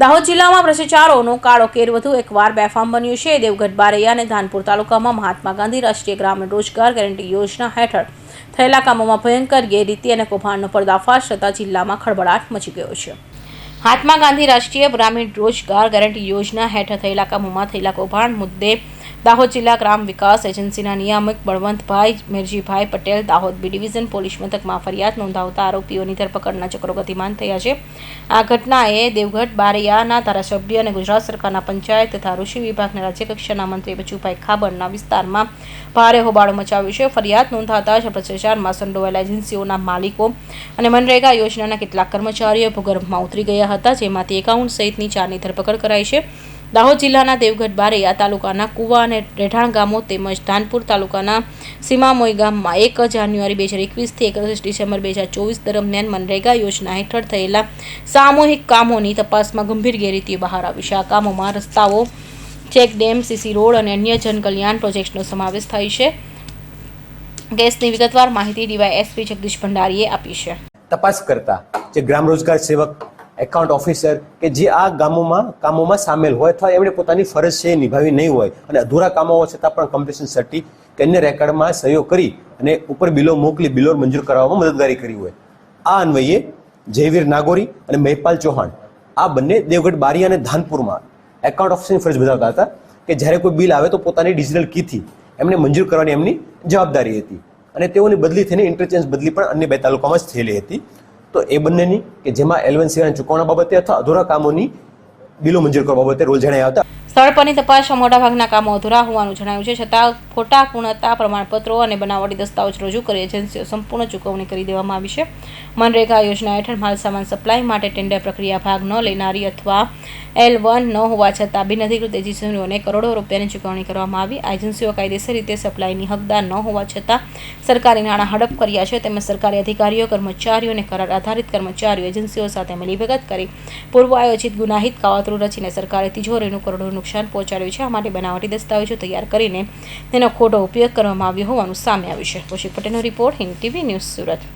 દાહોદ જિલ્લામાં ભ્રષ્ટાચારોનો કાળો કેર વધુ એકવાર બેફામ બન્યું છે. દેવગઢ, બારૈયા અને ધાનપુર તાલુકામાં મહાત્મા ગાંધી રાષ્ટ્રીય ગ્રામીણ રોજગાર ગેરંટી યોજના હેઠળ થયેલા કામોમાં ભયંકર ગેરરીતિ અને કૌભાંડનો પર્દાફાશ થતાં જિલ્લામાં ખળબળાટ મચી ગયો છે. મહાત્મા ગાંધી રાષ્ટ્રીય ગ્રામીણ રોજગાર ગેરંટી યોજના હેઠળ થયેલા કામોમાં થયેલા કૌભાંડ મુદ્દે દાહોદ જિલ્લા ગ્રામ વિકાસ એજન્સીના નિયામક Balwantbhai Merjibhai Patel Dahod B division police મથકમાં ફરિયાદ નોંધાવતા આરોપીઓની ધરપકડના ચક્રો ગતિમાન થયા છે. આ ઘટનાએ દેવગઢ બારૈયાના ધારાસભ્ય અને ગુજરાત સરકારના પંચાયત તથા ઋષિ વિભાગના રાજ્યકક્ષાના મંત્રી બચુભાઈ ખાબડના વિસ્તારમાં ભારે હોબાળો મચાવ્યો છે. ફરિયાદ નોંધાતા ભ્રષ્ટાચારમાં સંડોવાયેલા એજન્સીઓના માલિકો અને મનરેગા યોજનાના કેટલાક કર્મચારીઓ ભૂગર્ભમાં ઉતરી ગયા હતા, જેમાંથી એકાઉન્ટ સહિતની ચારની ધરપકડ કરાઈ છે. દાહોદ જિલ્લાના દેવગઢ બારે આ તાલુકાના કુવા અને રેઢાણ ગામો તેમજ ધાનપુર તાલુકાના સીમામોઈ ગામમાં એક જાન્યુઆરી બે હજાર એકવીસથી એકત્રીસ ડિસેમ્બર બે હજાર ચોવીસ દરમિયાન મનરેગા યોજના હેઠળ થયેલા સામૂહિક કામોની તપાસમાં ગંભીર ગેરરીતિઓ બહાર આવી છે. આ કામોમાં રસ્તાઓ, ચેક ડેમ, સીસી રોડ અને અન્ય જનકલ્યાણ પ્રોજેક્ટનો સમાવેશ થાય છે. કેસની વિગતવાર માહિતી ડીવાય એસપી જગદીશ ભંડારીએ આપી છે. તપાસ કરતા જે ગ્રામ રોજગાર સેવક એકાઉન્ટ ઓફિસર કે જે આ ગામોમાં, કામોમાં સામેલ હોય અથવા એમણે પોતાની ફરજ છે એ નિભાવી નહીં હોય. અને અધૂરા કામો છતાં પણ કમ્પિટિશન સર્ટી કે અન્ય રેકર્ડમાં સહયોગ કરી અને ઉપર બિલો મોકલી બિલો મંજૂર કરવામાં મદદગારી કરી હોય. આ અન્વયે જયવીર નાગોરી અને મહેપાલ ચૌહાણ, આ બંને દેવગઢ બારી અને ધાનપુરમાં એકાઉન્ટ ઓફિસરની ફરજ બજાવતા હતા કે જ્યારે કોઈ બિલ આવે તો પોતાની ડિજિટલ કીથી એમને મંજૂર કરવાની એમની જવાબદારી હતી. અને તેઓની બદલી થઈને ઇન્ટરચેન્જ બદલી પણ અન્ય બે તાલુકામાં જ થયેલી હતી. તો એ બંનેની કે જેમાં એલવન સિવાયના ચૂકવણા બાબતે અથવા અધૂરા કામોની બિલો મંજૂર કરવા બાબતે રોલ જણાયા હતા. સ્થળ પરની તપાસમાં મોટાભાગના કામો અધૂરા હોવાનું જણાયું છે, છતાં ખોટા પૂર્ણતા, પ્રમાણપત્રો અને બનાવટી દસ્તાવેજ રજૂ કરી એજન્સીઓ સંપૂર્ણ ચૂકવણી કરી દેવામાં આવી છે. મનરેગા યોજના હેઠળ માલસામાન સપ્લાય માટે ટેન્ડર પ્રક્રિયા ભાગ ન લેનારી અથવા એલ વન ન હોવા છતાં બિનઅધિકૃત એજન્સીઓને કરોડો રૂપિયાની ચૂકવણી કરવામાં આવી. આ એજન્સીઓ કાયદેસર રીતે સપ્લાયની હકદાર ન હોવા છતાં સરકારી નાણાં હડપ કર્યા છે. તેમજ સરકારી અધિકારીઓ, કર્મચારીઓ અને કરાર આધારિત કર્મચારીઓ એજન્સીઓ સાથે મિલીભગત કરી પૂર્વ આયોજિત ગુનાહિત કાવતરું રચીને સરકારે તિજોરીનું કરોડો નુકસાન પહોંચાડ્યું છે. આ માટે બનાવટી દસ્તાવેજો તૈયાર કરીને તેનો ખોટો ઉપયોગ કરવામાં આવ્યો હોવાનું સામે આવ્યું છે. કૌશિક પટેલનો report Hind TV news Surat.